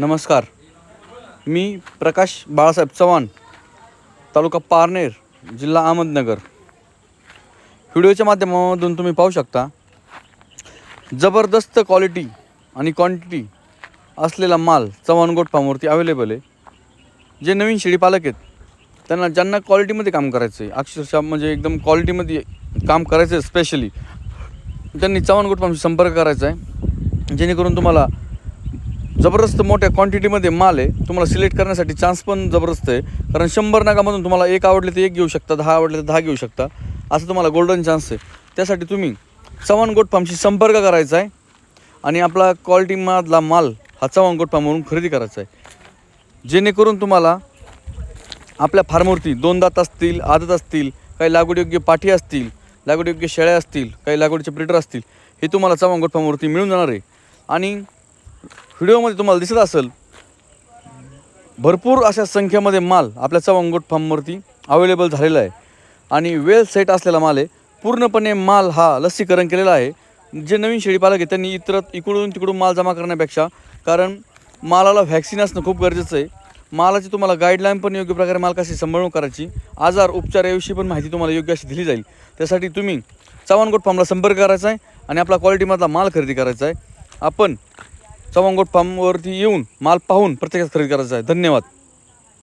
नमस्कार. मी प्रकाश बाळासाहेब चव्हाण तालुका पारनेर जिल्हा अहमदनगर. व्हिडिओच्या माध्यमामधून तुम्ही पाहू शकता जबरदस्त क्वालिटी आणि क्वांटिटी असलेला माल चव्हाण गोट फार्मवरती अवेलेबल आहे. जे नवीन शेळी पालक आहेत त्यांना ज्यांना क्वालिटीमध्ये काम करायचं आहे अक्षरशः म्हणजे एकदम क्वालिटीमध्ये काम करायचं आहे स्पेशली त्यांनी चव्हाण गोट फार्मशी संपर्क करायचा आहे जेणेकरून तुम्हाला जबरदस्त मोठ्या क्वांटिटीमध्ये माल आहे. तुम्हाला सिलेक्ट करण्यासाठी चान्स पण जबरदस्त आहे. कारण शंभर नागामधून तुम्हाला एक आवडले तर एक घेऊ शकता दहा आवडले तर दहा घेऊ शकता. असं तुम्हाला गोल्डन चान्स आहे. त्यासाठी तुम्ही चव्हाण गोट फार्मशी संपर्क करायचा आहे. आणि आपला क्वालिटीमधला माल हा चव्हाण गोट फार्मवरून खरेदी करायचा आहे. जेणेकरून तुम्हाला आपल्या फार्मवरती दोन दात असतील आदत असतील काही लागवडयोग्य पाठी असतील लागवडयोग्य शेळ्या असतील काही लागवडीचे ब्रिडर असतील हे तुम्हाला चव्हाण गोट फार्मवरती मिळून जाणार आहे. आणि व्हिडिओमध्ये तुम्हाला दिसत असेल भरपूर अशा संख्येमध्ये माल आपल्या चव्हाण गोट फार्मवरती अवेलेबल झालेला आहे. आणि वेल सेट असलेला माल आहे. पूर्णपणे माल हा लसीकरण केलेला आहे. जे नवीन शेळीपालक आहे त्यांनी इतर इकडून तिकडून माल जमा करण्यापेक्षा कारण मालाला व्हॅक्सिन असणं खूप गरजेचं आहे. मालाची तुम्हाला गाईडलाईन पण योग्य प्रकारे माल कशी सांभाळून करायची. आजार उपचार याविषयी पण माहिती तुम्हाला योग्य अशी दिली जाईल. त्यासाठी तुम्ही चव्हाण गोट फार्मला संपर्क करायचा आहे आणि आपला क्वालिटीमधला माल खरेदी करायचा आहे. आपण चव्हाण गोट फार्मवरती येऊन माल पाहून प्रत्यक्षात खरेदी करायचा आहे. धन्यवाद.